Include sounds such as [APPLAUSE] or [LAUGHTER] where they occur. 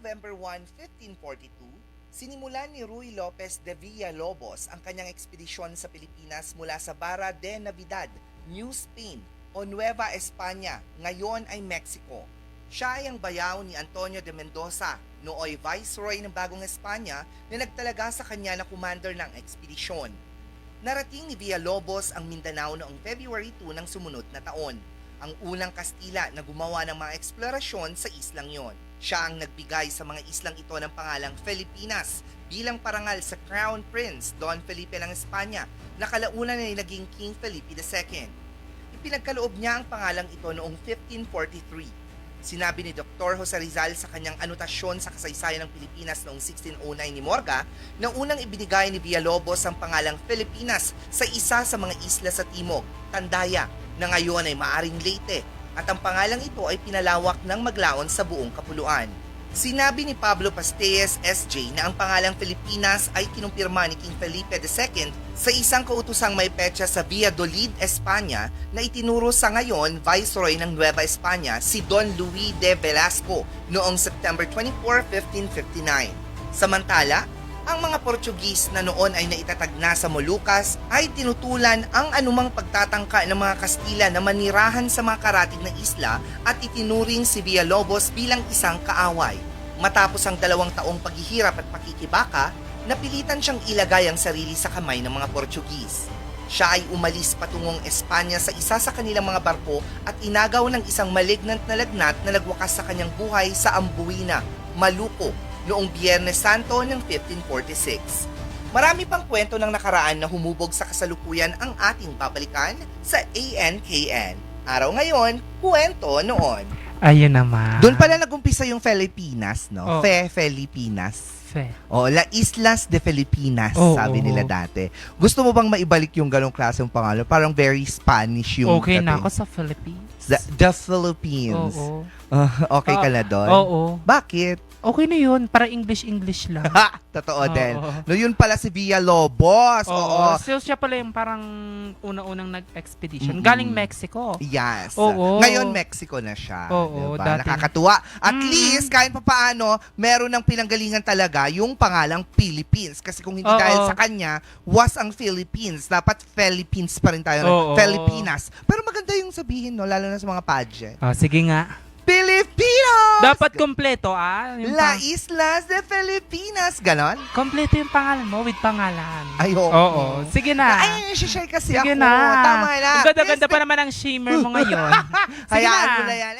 November 1, 1542, sinimulan ni Ruy Lopez de Villalobos ang kanyang ekspedisyon sa Pilipinas mula sa Barra de Navidad, New Spain o Nueva España, ngayon ay Mexico. Siya ay ang bayaw ni Antonio de Mendoza, nooy Viceroy ng Bagong Espanya na nagtalaga sa kanya na commander ng ekspedisyon. Narating ni Villalobos ang Mindanao noong February 2 ng sumunod na taon, ang unang Kastila na gumawa ng mga eksplorasyon sa islang yon. Siya ang nagbigay sa mga islang ito ng pangalang Filipinas bilang parangal sa Crown Prince Don Felipe ng Espanya na kalaunan na naging King Felipe II. Ipinagkaloob niya ang pangalang ito noong 1543 Sinabi ni Dr. Jose Rizal sa kanyang anotasyon sa kasaysayan ng Pilipinas noong 1609 ni Morga na unang ibinigay ni Villalobos ang pangalang Pilipinas sa isa sa mga isla sa Timog, Tandaya, na ngayon ay maaring Leyte, at ang pangalang ito ay pinalawak ng maglaon sa buong kapuluan. Sinabi ni Pablo Pasteas SJ na ang pangalang Pilipinas ay kinumpirma ni King Felipe II sa isang kautusang may petsa sa Valladolid, Espanya na itinuro sa ngayon Viceroy ng Nueva España si Don Luis de Velasco noong September 24, 1559. Samantala, ang mga Portugis na noon ay naitatag na sa Molucas ay tinutulan ang anumang pagtatangka ng mga Kastila na manirahan sa mga karatig ng isla at itinuring si Villalobos bilang isang kaaway. Matapos ang dalawang taong paghihirap at pakikibaka, napilitan siyang ilagay ang sarili sa kamay ng mga Portugis. Siya ay umalis patungong Espanya sa isa sa kanilang mga barko at inagaw ng isang malignant na lagnat na nagwakas sa kanyang buhay sa Ambuina, Maluco, noong Biyernes Santo ng 1546. Marami pang kwento ng nakaraan na humubog sa kasalukuyan ang ating babalikan sa ANKN. Araw ngayon, kwento noon. Ayun naman. Doon pala nagumpisa yung Filipinas, no? Oh. Fe Filipinas. Fe. O, La Islas de Filipinas, Oo, sabi oo. nila dati. Gusto mo bang maibalik yung ganong klaseng pangalan? Parang very Spanish yung Okay na dating. ako sa Philippines. The, the Philippines. Oo. Ah, [LAUGHS] okay ka Ah, na doon? Oo. Bakit? Okay na yun. Para English-English lang. [LAUGHS] Totoo Oo. din. No, yun pala si Villalobos. Oo. Oo. So, siya pala yung parang una-unang nag-expedition. Mm-mm. Galing Mexico. Yes. Oo. Ngayon, Mexico na siya. Oo, diba? dati. Nakakatuwa. At Mm. least, kahit pa paano, meron ng pinanggalingan talaga yung pangalang Philippines. Kasi kung hindi Oo. dahil sa kanya, was ang Philippines. Dapat Philippines pa rin tayo. Oo. Philipinas. Pero maganda yung sabihin, no? Lalo na sa mga pageant. Ah, sige nga. Dapat kompleto, ah. Yung La Islas de Filipinas. Ganon? kompleto yung pangalan mo with pangalan. Ay, oo. Oo. Sige na. Ay, share kasi Sige ako. na. Tama na. Ang ganda-ganda pa naman ang shimmer mo [LAUGHS] ngayon. Sige Hayaan na. mo na yan.